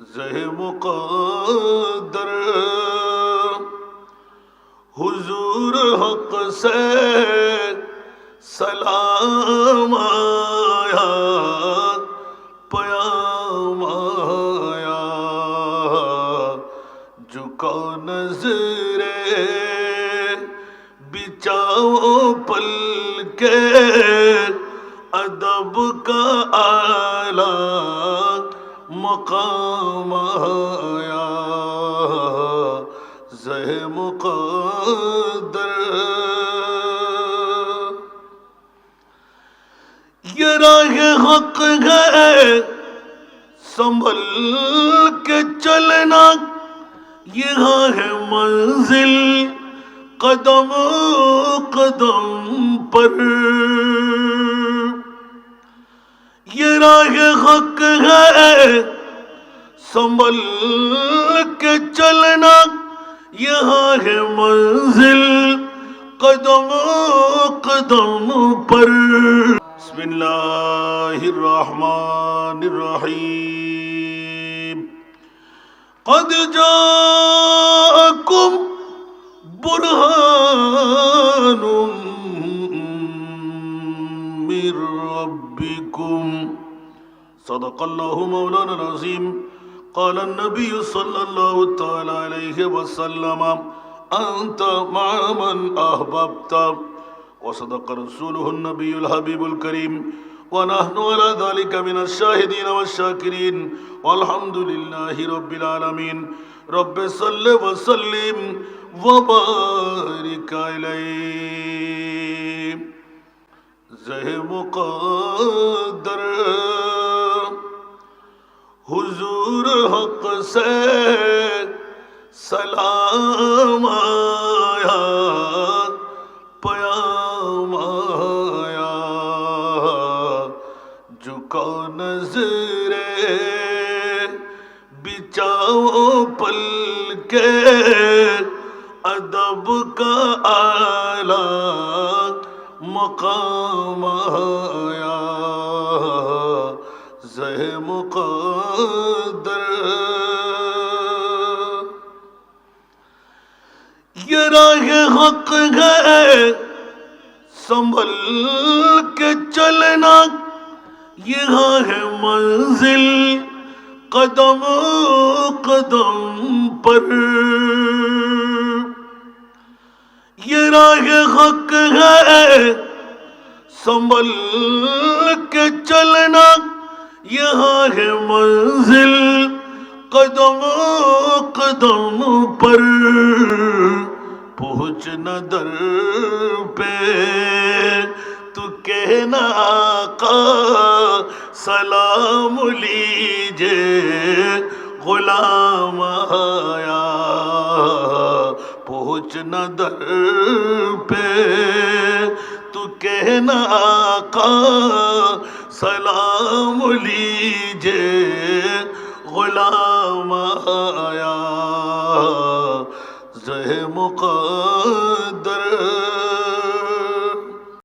زہ مقدر حضور حق سے سلام آیا، پیام آیا۔ جھکا نظر بچاؤ پل کے، ادب کا آلہ۔ مقام آیا۔ زہ مقدر یہ راہ حق ہے۔ سنبھل کے چلنا۔ یہاں ہے منزل۔ قدم قدم پر۔ راہ حق ہے۔ سنبھل کے چلنا یہاں ہے منزل۔ قدم قدم پر۔ بسم اللہ الرحمن الرحیم۔ قد جاءکم برهان من ربكم صدق الله مولانا العظيم قال النبي صلى الله تعالى عليه وسلم أنت مع من أحببت وصدق رسوله النبي الحبيب الكريم ونحن على ذلك من الشاهدين والشاكرين والحمد لله رب العالمين رب صل وسلم وبارك عليه زہ مقدر سے سلام آیا پیام آیا۔ جھکا نظر بچاؤ پل کے ادب کا آلہ مقام آیا۔ زہ مقدر یہ راہ حق ہے۔ سنبھل کے چلنا یہاں ہے منزل۔ قدم قدم پر۔ یہ راہ حق ہے۔ سنبھل کے چلنا یہاں ہے منزل۔ قدم قدم پر۔ پہنچنا در پہ تو کہنا آقا سلام لیجے غلام آیا پہنچنا در پہ تو کہنا آقا سلام لیجے غلام آیا زہ مقدر